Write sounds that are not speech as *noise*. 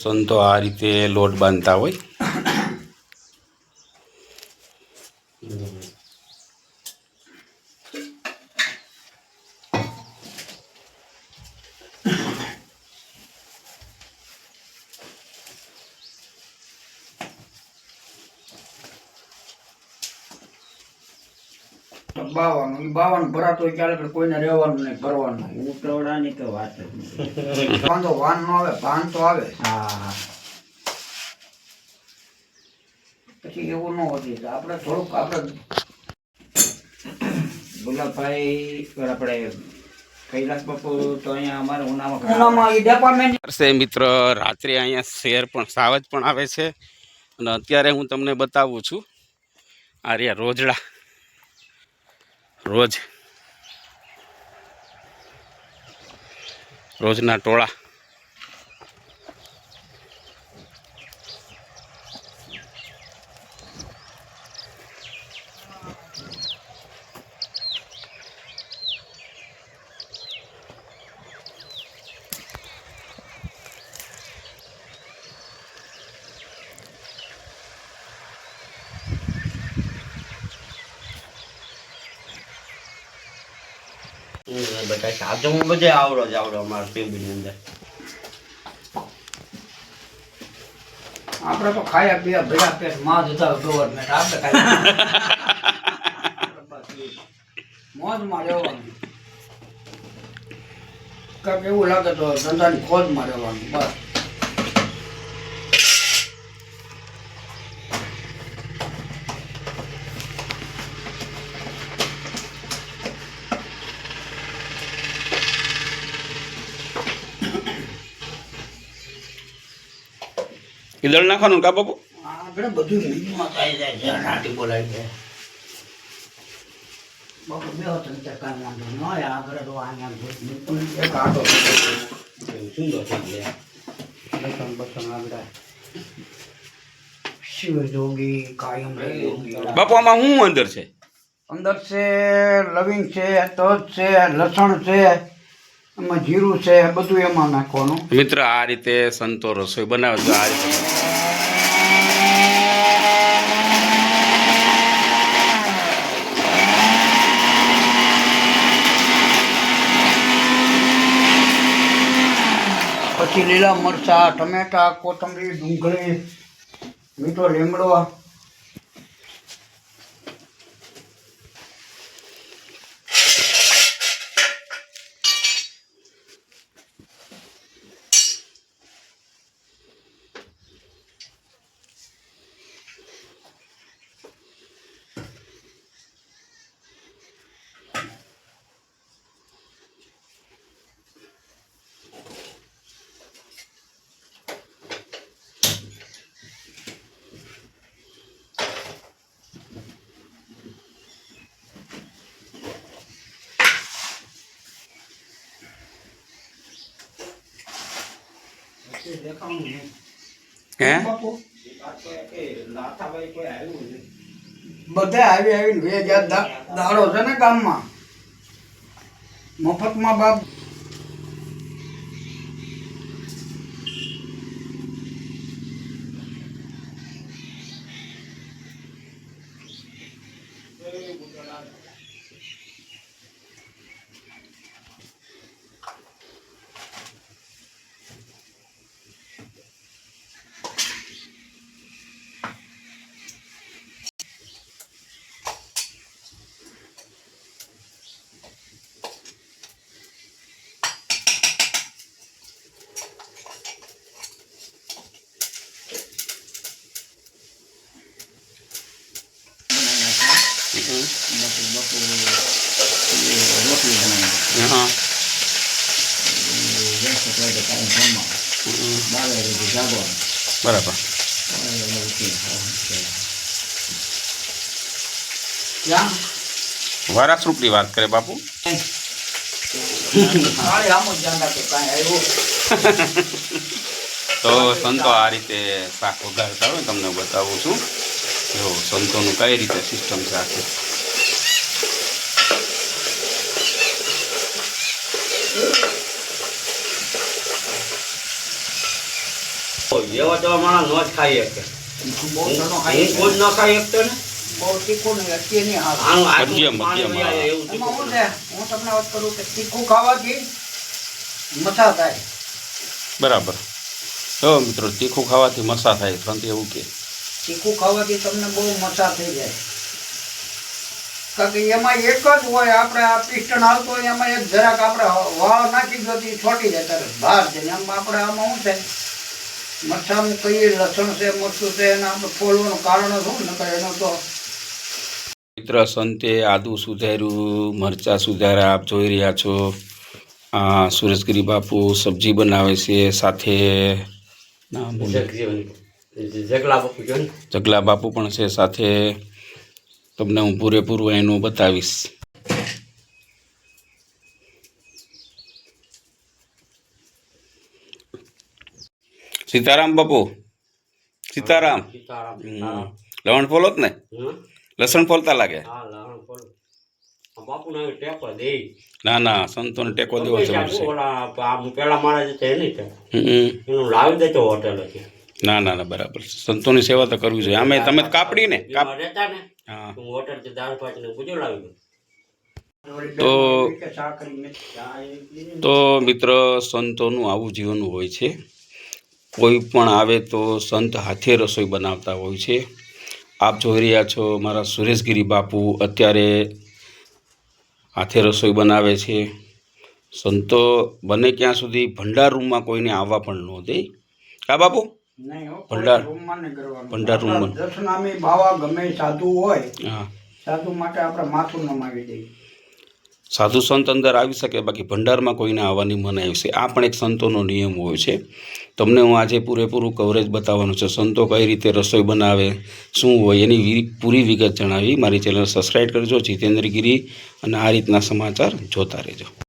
સંતો આ રીતે લોટ બાંધતા હોય. બાવન ભરાતો હોય ક્યારે પણ કોઈને રહેવાનું નહીં ભરવાનું નહીં. ઉતરવડાની તો વાત જ નહીં. વાંધો વાન નો આવે ભાન તો આવે. હા પછી એવું ન હોતી આપણે થોડુંક આપણે ગુલાબભાઈ આપણે કૈલાસ બાપુ તો અહીંયા અમારા ઉનામાં મિત્ર રાત્રે અહીંયા શેર પણ સાવજ પણ આવે છે. અને અત્યારે હું તમને બતાવું છું. આ રહ્યા રોજડા. રોજ. રોજના ટોળા. બધા હું બધે આવડો જ આવડો અમારા ટીમની અંદર. આપણે તો ખાયા પીયા ભેગા પેટમાં જતા ગવર્મેન્ટ આપણે ખાઈ મોજમાં રહેવાનું. કાંઈક એવું લાગે તો ધંધાની ખોજમાં રહેવાનું. બસ. ઈદળ નાખવાનું કા બાપુ? આપણે બધું મીઠમાં થઈ જાય છે નાટી બોલાવી દે બાપુ બે હોત ને વાંધો ન હોય આગળ તો અહીંયા એક આટો સુંદર થઈ બસન બસન આગળ. શિવ જોગી કાયમ બાપુ આમાં શું અંદર છે? અંદર છે લવિંગ છે તજ છે લસણ છે એમાં જીરું છે બધું એમાં નાખવાનું. મિત્ર આ રીતે સંતો રસોઈ બનાવે છે આ રીતે પછી લીલા મરચા ટમેટા કોથમરી ડુંગળી મીઠો લીમડો હે? બધા આવી આવીને દાડો છે ને ગામમાં. મફતમાં બાપ બાપુ બાપુ હા બરાબર ત્યાં વાત કરે બાપુ. *laughs* તો સંતો આ રીતે શાક વઘારતા હોય તમને બતાવું છું. જો સંતોનું કઈ રીતે સિસ્ટમ છે આખી માણસ નો જ ખાઈ શકે બહુ ન ખાઈ શકતો ને તીખું નહીં પાણી એવું તીખું. હું તમને વાત કરું કે તીખું ખાવાથી મસા થાય. બરાબર. તો મિત્રો તીખું ખાવાથી મસા થાય સંત એવું કે તીખું ખાવાથી તમને બહુ મસા થઈ જાય. કારણ કે એમાં એક જ હોય આપણે આ પિસ્ટન હાલતો હોય એમાં એક જરાક આપણે વાળ નાખી દો તો છોટી જાય તરત બહાર જઈને. આમ આપણે આમાં શું છે મરચાનું કઈ લસણ છે મરચું છે એને આપણે ફોલવાનું કારણ શું? નકર એનો તો મિત્ર સંતે આદુ સુધાર્યું મરચાં સુધાર્યા આપ જોઈ રહ્યા છો. આ સુરેશગીરી બાપુ સબ્જી બનાવે છે સાથે ના. જગ- જગલા બાપુ જો જગલા બાપુ પણ છે સાથે. તમને હું પૂરેપૂરું એનું બતાવીશ. સીતારામ બાપુ. સીતારામ. લવણ ફોલો જ ને? લસણ ફોલતા લાગે? ના ના સંતોને ટેકો દેવો છે પેલા મારા જે છે ને એનું લાવી દેજો હોટેલ ના ના ના બરાબર. સંતોની સેવા તો કરવી જોઈએ. આમે તમે કાપડી ને? હા. તો- તો મિત્ર સંતોનું આવું જીવન હોય છે. કોઈ પણ આવે તો સંત હાથે રસોઈ બનાવતા હોય છે. આપ જોઈ રહ્યા છો મારા સુરેશગીરી બાપુ અત્યારે હાથે રસોઈ બનાવે છે. સંતો બને ક્યાં સુધી? ભંડાર રૂમમાં કોઈને આવવા પણ ન દે. કા બાપુ? ભંડાર. ભંડાર રૂમમાં. દશનામી બાવા ગમે સાધુ હોય સાધુ માટે આપણે માથું નમાવી દઈએ. સાધુ સંત અંદર આવી શકે બાકી ભંડારમાં કોઈને આવવાની મનાઈ છે આ પણ એક સંતોનો નિયમ હોય છે. તમને હું આજે પૂરેપૂરું કવરેજ બતાવવાનું છે. સંતો કઈ રીતે રસોઈ બનાવે શું હોય એની પૂરી વિગત જણાવી. મારી ચેનલ સબસ્ક્રાઈબ કરજો. જીતેન્દ્રગીરી. અને આ રીતના સમાચાર જોતા રહેજો.